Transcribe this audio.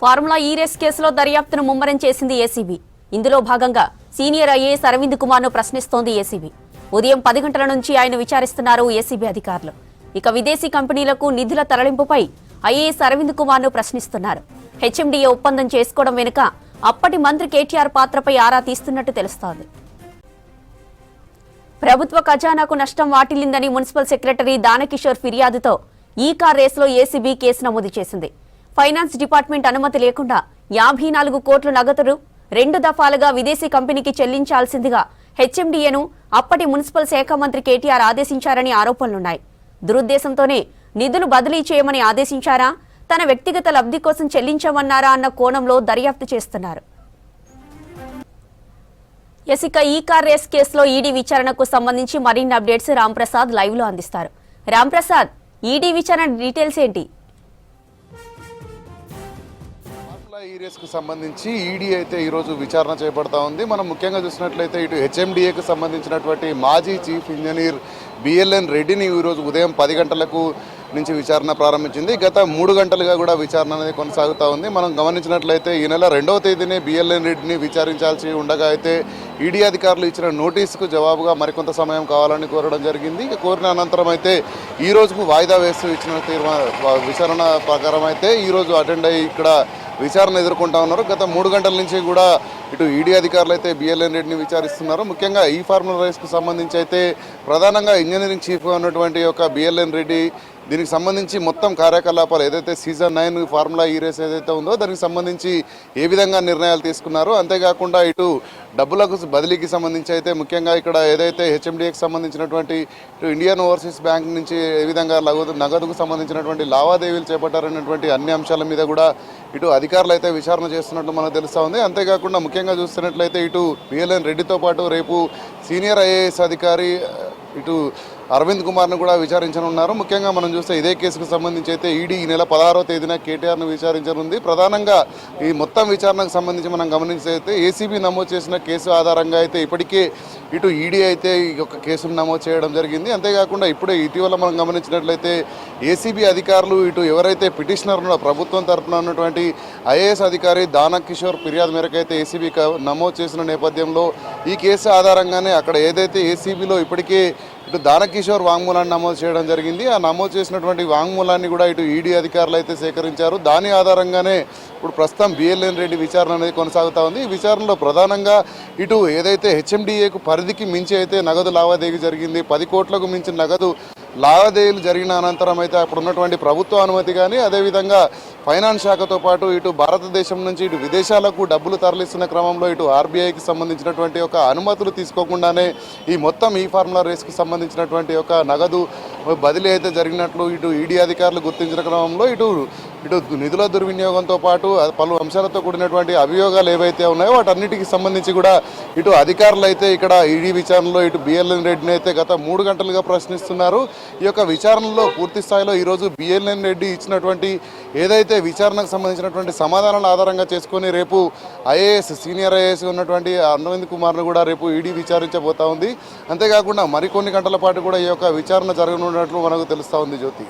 Formula ఈ race కేసులో దర్యాప్తును ముమ్మరం చేసింది ఏసీబీ ఇందులో భాగంగా సీనియర్ ఐఏఎస్ అరవింద్ కుమార్ను ప్రశ్నిస్తోంది ఏసీబీ ఉదయం పది గంటల నుంచి ఆయన విచారిస్తున్నారు ఏసీబీ అధికారులు. ఇక విదేశీ కంపెనీలకు నిధుల తరలింపుపై ఐఏఎస్ అరవింద్ కుమార్ను ప్రశ్నిస్తున్నారు. హెచ్ఎండిఏ ఒప్పందం చేసుకోవడం వెనుక అప్పటి మంత్రి కేటీఆర్ పాత్రపై ఆరా తీస్తున్నట్టు తెలుస్తోంది. ప్రభుత్వ ఖజానాకు నష్టం వాటిల్లిందని మున్సిపల్ సెక్రటరీ దానకిషోర్ ఫిర్యాదుతో ఈ కార్ రేసులో ఏసీబీ కేసు నమోదు చేసింది. ఫైనాన్స్ డిపార్ట్మెంట్ అనుమతి లేకుండా యాభై నాలుగు కోట్ల నగదును రెండు దఫాలుగా విదేశీ కంపెనీకి చెల్లించాల్సిందిగా హెచ్ఎండిఏను అప్పటి మున్సిపల్ శాఖ మంత్రి కేటీఆర్ ఆదేశించారని ఆరోపణలున్నాయి. దురుద్దేశంతోనే నిధులు బదిలీ చేయమని ఆదేశించారా? తన వ్యక్తిగత లబ్ధి కోసం చెల్లించమన్నారా అన్న కోణంలో దర్యాప్తు చేస్తున్నారు. ఎసిక ఈ కార్ రేస్ కేసులో ఈడీ విచారణకు సంబంధించి మరిన్ని అప్డేట్స్ రాంప్రసాద్ లైవ్లో అందిస్తారు. రాంప్రసాద్ ఈడీ విచారణ డీటెయిల్స్ ఏంటి? ఈ రేస్కు సంబంధించి ఈడీ అయితే ఈరోజు విచారణ చేపడతా ఉంది. మనం ముఖ్యంగా చూసినట్లయితే ఇటు హెచ్ఎండిఏకు సంబంధించినటువంటి మాజీ చీఫ్ ఇంజనీర్ బిఎల్ఎన్ రెడ్డిని ఈరోజు ఉదయం పది గంటలకు నుంచి విచారణ ప్రారంభించింది. గత మూడు గంటలుగా కూడా విచారణ అనేది కొనసాగుతూ ఉంది. మనం గమనించినట్లయితే ఈ నెల రెండవ తేదీనే బిఎల్ఎన్ రెడ్డిని విచారించాల్సి ఉండగా అయితే ఈడీ అధికారులు ఇచ్చిన నోటీసుకు జవాబుగా మరికొంత సమయం కావాలని కోరడం జరిగింది. కోరిన అనంతరం అయితే ఈ రోజుకు వాయిదా వేస్తూ ఇచ్చిన తీర్మా విచారణ ప్రకారం అయితే ఈరోజు అటెండ్ అయ్యి ఇక్కడ విచారణ ఎదుర్కొంటా ఉన్నారు. గత మూడు గంటల నుంచి కూడా ఇటు ఈడీ అధికారులు అయితే బిఎల్ఎన్ రెడ్డిని విచారిస్తున్నారు. ముఖ్యంగా ఈ ఫార్ములా రైస్కు సంబంధించి అయితే ప్రధానంగా ఇంజనీరింగ్ చీఫ్గా ఉన్నటువంటి యొక్క బిఎల్ఎన్ రెడ్డి దీనికి సంబంధించి మొత్తం కార్యకలాపాలు ఏదైతే season nine formula E race ఏదైతే ఉందో దానికి సంబంధించి ఏ విధంగా నిర్ణయాలు తీసుకున్నారో అంతేకాకుండా ఇటు డబ్బులకు బదిలీకి సంబంధించి అయితే ముఖ్యంగా ఇక్కడ ఏదైతే హెచ్ఎండిఏకి సంబంధించినటువంటి ఇటు ఇండియన్ ఓవర్సీస్ బ్యాంక్ నుంచి ఏ విధంగా నగదు నగదుకు సంబంధించినటువంటి లావాదేవీలు చేపట్టారనేటువంటి అన్ని అంశాల మీద కూడా ఇటు అధికారులు అయితే విచారణ చేస్తున్నట్టు మనకు తెలుస్తూ ఉంది. అంతేకాకుండా ముఖ్యంగా చూస్తున్నట్లయితే ఇటు విఎల్ఎన్ రెడ్డితో పాటు రేపు సీనియర్ ఐఏఎస్ అధికారి ఇటు అరవింద్ కుమార్ను కూడా విచారించనున్నారు. ముఖ్యంగా మనం చూస్తే ఇదే కేసుకు సంబంధించి అయితే ఈడీ ఈ నెల పదహారో తేదీన కేటీఆర్ను విచారించనుంది. ప్రధానంగా ఈ మొత్తం విచారణకు సంబంధించి మనం గమనించి అయితే ఏసీబీ నమోదు చేసిన కేసు ఆధారంగా అయితే ఇప్పటికే ఇటు ఈడీ అయితే ఈ యొక్క కేసును నమోదు చేయడం జరిగింది. అంతేకాకుండా ఇప్పుడే ఇటీవల మనం గమనించినట్లయితే ఏసీబీ అధికారులు ఇటు ఎవరైతే పిటిషనర్ ఉన్నారో ప్రభుత్వం తరఫున ఉన్నటువంటి ఐఏఎస్ అధికారి దానా కిషోర్ ఫిర్యాదు మేరకు అయితే ఏసీబీ నమోదు చేసిన నేపథ్యంలో ఈ కేసు ఆధారంగానే అక్కడ ఏదైతే ఏసీబీలో ఇప్పటికే ఇటు దానకిషోర్ వాంగ్మూలాన్ని నమోదు చేయడం జరిగింది. ఆ నమోదు చేసినటువంటి వాంగ్మూలాన్ని కూడా ఇటు ఈడీ అధికారులు అయితే సేకరించారు. దాని ఆధారంగానే ఇప్పుడు ప్రస్తుతం బిఎల్ఎన్ రెడ్డి విచారణ అనేది కొనసాగుతూ ఉంది. ఈ విచారణలో ప్రధానంగా ఇటు ఏదైతే హెచ్ఎండిఏకు పరిధికి మించి అయితే నగదు లావాదేవీ జరిగింది. పది కోట్లకు మించి నగదు లావాదేవీలు జరిగిన అనంతరం అయితే అప్పుడు ఉన్నటువంటి ప్రభుత్వ అనుమతి కానీ అదేవిధంగా ఫైనాన్స్ శాఖతో పాటు ఇటు భారతదేశం నుంచి ఇటు విదేశాలకు డబ్బులు తరలిస్తున్న క్రమంలో ఇటు ఆర్బీఐకి సంబంధించినటువంటి ఒక అనుమతులు తీసుకోకుండానే ఈ మొత్తం ఈ ఫార్ములా రేస్కి సంబంధించినటువంటి ఒక నగదు బదిలీ అయితే జరిగినట్లు ఇటు ఈడీ అధికారులు గుర్తించిన క్రమంలో ఇటు ఇటు నిధుల దుర్వినియోగంతో పాటు పలు అంశాలతో కూడినటువంటి అభియోగాలు ఏవైతే ఉన్నాయో వాటన్నిటికి సంబంధించి కూడా ఇటు అధికారులు అయితే ఇక్కడ ఈడీ విచారణలో ఇటు బిఎల్ఎన్ రెడ్డిని అయితే గత మూడు గంటలుగా ప్రశ్నిస్తున్నారు. ఈ యొక్క విచారణలో పూర్తి స్థాయిలో ఈరోజు బిఎల్ఎన్ రెడ్డి ఇచ్చినటువంటి ఏదైతే విచారణకు సంబంధించినటువంటి సమాధానాలను ఆధారంగా చేసుకొని రేపు ఐఏఎస్ సీనియర్ ఐఏఎస్ ఉన్నటువంటి అరవింద్ కుమార్ను కూడా రేపు ఈడీ విచారించబోతా ఉంది. అంతేకాకుండా మరికొన్ని గంటల పాటు కూడా ఈ యొక్క విచారణ జరగనున్నట్లు మనకు తెలుస్తూ ఉంది జ్యోతి.